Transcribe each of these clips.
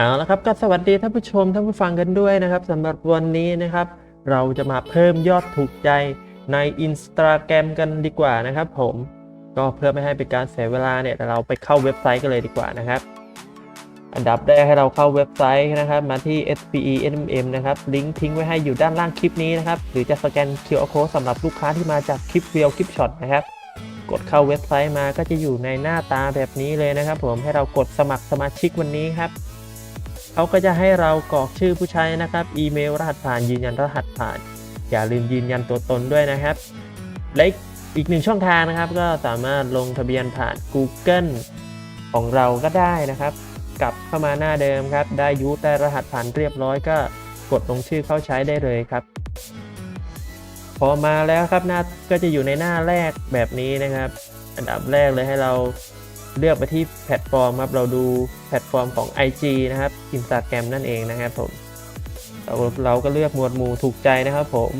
เอาละครับก็สวัสดีท่านผู้ชมท่านผู้ฟังกันด้วยนะครับสำหรับวันนี้นะครับ เราจะมาเพิ่มยอดถูกใจใน Instagram กันดีกว่านะครับ ผมก็เพื่อไม่ให้เป็นการเสียเวลาเนี่ยเราไปเข้าเว็บไซต์กันเลยดีกว่านะครับ อันดับแรกให้เราเข้าเว็บไซต์นะครับมาที่ SPE NMM นะครับลิงก์ทิ้งไว้ให้อยู่ด้านล่างคลิปนี้นะครับหรือจะสแกน QR code สำหรับลูกค้าที่มาจากคลิปเรียวคลิปช็อตนะครับกดเข้าเว็บไซต์มาก็จะอยู่ในหน้าตาแบบนี้เลยนะครับ ผมให้เรากดสมัครสมาชิกวันนี้ครับ เขาก็จะให้เรากรอกชื่อผู้ใช้นะครับ อีเมลรหัสผ่านยืนยันรหัสผ่าน อย่าลืมยืนยันตัวตนด้วยนะครับ และอีกหนึ่งช่องทางนะครับ ก็สามารถลงทะเบียนผ่าน Google ของเราก็ได้นะครับ กลับเข้ามาหน้าเดิมครับ ได้ยูทได้รหัสผ่านเรียบร้อยก็กดลงชื่อเข้าใช้ได้เลยครับ พอมาแล้วครับหน้าก็จะอยู่ในหน้าแรกแบบนี้นะครับ อันดับแรกเลยให้เรา เลือกไปที่แพลตฟอร์มครับเราดูแพลตฟอร์มของ IG นะครับ Instagram นั่นเองนะครับผมเราเราก็เลือกหมวดหมู่ถูกใจนะครับผม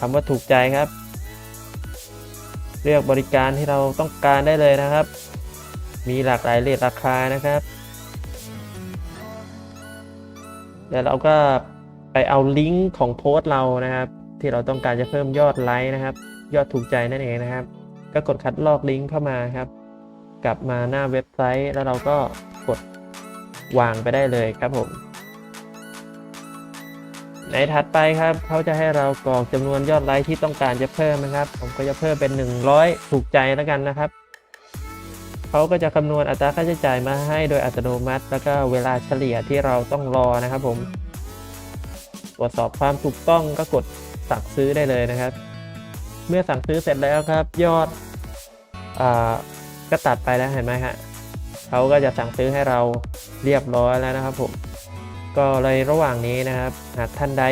คำว่าถูกใจครับ เลือกบริการที่เราต้องการได้เลยนะครับ มีหลากหลายเรทราคานะครับแล้วเราก็ไปเอาลิงก์ของโพสต์เรานะครับ ที่เราต้องการจะเพิ่มยอดไลค์นะครับ ยอดถูกใจนั่นเองนะครับ ก็กดคัดลอกลิงก์เข้ามาครับ กลับมาหน้าเว็บไซต์แล้วเราก็กดวางไปได้เลยครับผม ในถัดไปครับเขาจะให้เรากรอกจำนวนยอดไลค์ที่ต้องการจะเพิ่มนะครับ ผมก็จะเพิ่มเป็น 100 ถูกใจแล้วกันนะครับเขาก็จะคำนวณอัตราค่าใช้จ่ายมาให้โดยอัตโนมัติ แล้วก็เวลาเฉลี่ยที่เราต้องรอนะครับผม ตรวจสอบความถูกต้องก็กดสั่งซื้อได้เลยนะครับ เมื่อสั่งซื้อเสร็จแล้วครับ ยอดอาก็ตัดไปแล้วเห็นไหมฮะเขาก็จะสั่งซื้อให้เราเรียบร้อยแล้วนะครับผมก็เลยระหว่างนี้นะครับ หากท่านใด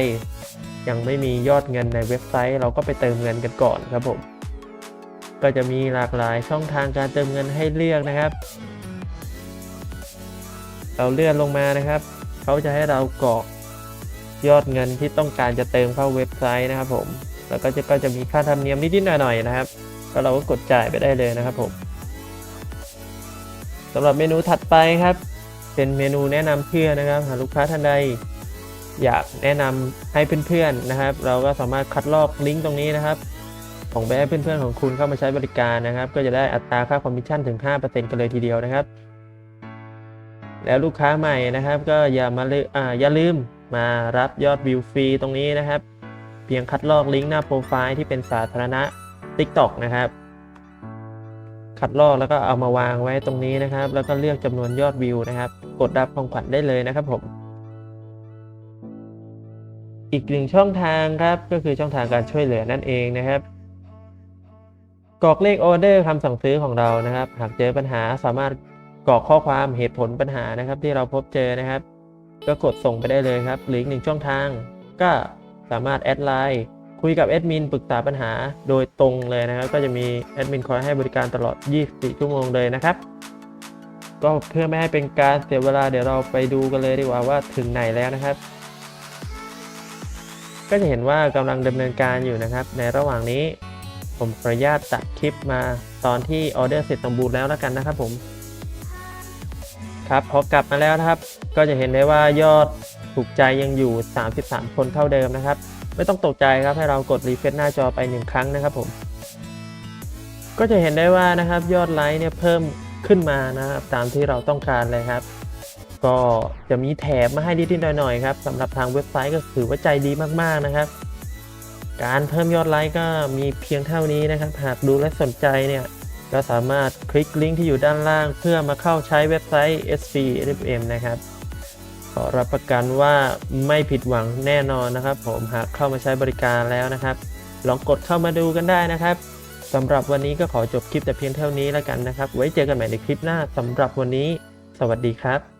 ยังไม่มียอดเงินในเว็บไซต์ เราก็ไปเติมเงินกันก่อนครับผมก็จะมีหลากหลายช่องทางการเติมเงินให้เลือกนะครับ เราเลื่อนลงมานะครับเขาจะให้เรากรอกยอดเงินที่ต้องการจะเติมเข้าเว็บไซต์นะครับผม แล้วก็จะก็จะมีค่าธรรมเนียมนิดๆหน่อยๆนะครับ ก็เราก็กดจ่ายไปได้เลยนะครับผมสำหรับเมนูถัดไปครับ เป็นเมนูแนะนำเพื่อนนะครับ หากลูกค้าท่านใดอยากแนะนำให้เพื่อนๆนะครับ เราก็สามารถคัดลอกลิงก์ตรงนี้นะครับส่งไปให้เพื่อนๆของคุณเข้ามาใช้บริการนะครับ ก็จะได้อัตราค่าคอมมิชชั่นถึง 5%กันเลยทีเดียวนะครับ แล้วลูกค้าใหม่นะครับ ก็อย่ามาลือ่าอย่าลืมมารับยอดวิวฟรีตรงนี้นะครับ เพียงคัดลอกลิงก์หน้าโปรไฟล์ที่เป็นสาธารณะ TikTok นะครับ คัดลอกแล้วก็เอามาวางไว้ตรงนี้นะครับ แล้วก็เลือกจำนวนยอดวิวนะครับ กดรับของขวัญได้เลยนะครับผม อีกหนึ่งช่องทางครับก็คือช่องทางการช่วยเหลือนั่นเองนะครับกรอกเลขออเดอร์คำสั่งซื้อของเรานะครับ หากเจอปัญหาสามารถกรอกข้อความเหตุผลปัญหานะครับ ที่เราพบเจอนะครับ ก็กดส่งไปได้เลยครับหรืออีกหนึ่งช่องทางก็ สามารถแอดไลน์คุยกับแอดมินปรึกษาปัญหาโดยตรงเลยนะครับ ก็จะมีแอดมินคอยให้บริการตลอด 24 ชั่วโมงเลยนะครับ ก็เพื่อไม่ให้เป็นการเสียเวลาเดี๋ยวเราไปดูกันเลยดีกว่าว่าถึงไหนแล้วนะครับ ก็จะเห็นว่ากำลังดำเนินการอยู่นะครับ ในระหว่างนี้ ผมขออนุญาตตัดคลิปมาตอนที่ออเดอร์เสร็จสมบูรณ์แล้วแล้วกันนะครับผมครับพอกลับมาแล้วนะครับ ก็จะเห็นได้ว่ายอด ถูกใจยังอยู่ 33 คนเท่าเดิมนะครับ ไม่ต้องตกใจครับให้เรากดรีเฟรชหน้าจอไปหนึ่งครั้งนะครับผม ก็จะเห็นได้ว่านะครับยอดไลค์เนี่ยเพิ่มขึ้นมานะครับตามที่เราต้องการเลยครับ ก็จะมีแถบมาให้นิดๆหน่อยๆครับสำหรับทางเว็บไซต์ก็ถือว่าใจดีมากๆนะครับการเพิ่มยอดไลค์ก็มีเพียงเท่านี้นะครับ หากดูและสนใจเนี่ย ก็สามารถคลิกลิงก์ที่อยู่ด้านล่าง เพื่อมาเข้าใช้เว็บไซต์ SCFM นะครับ อรับประกันว่าไม่ผิดหวังแน่นอนนะครับ ผมหากเข้ามาใช้บริการแล้วนะครับ ลองกดเข้ามาดูกันได้นะครับสำหรับวันนี้ก็ขอจบคลิปแต่เพียงเท่านี้แล้วกันนะครับ ไว้เจอกันใหม่ในคลิปหน้าสำหรับวันนี้ สวัสดีครับ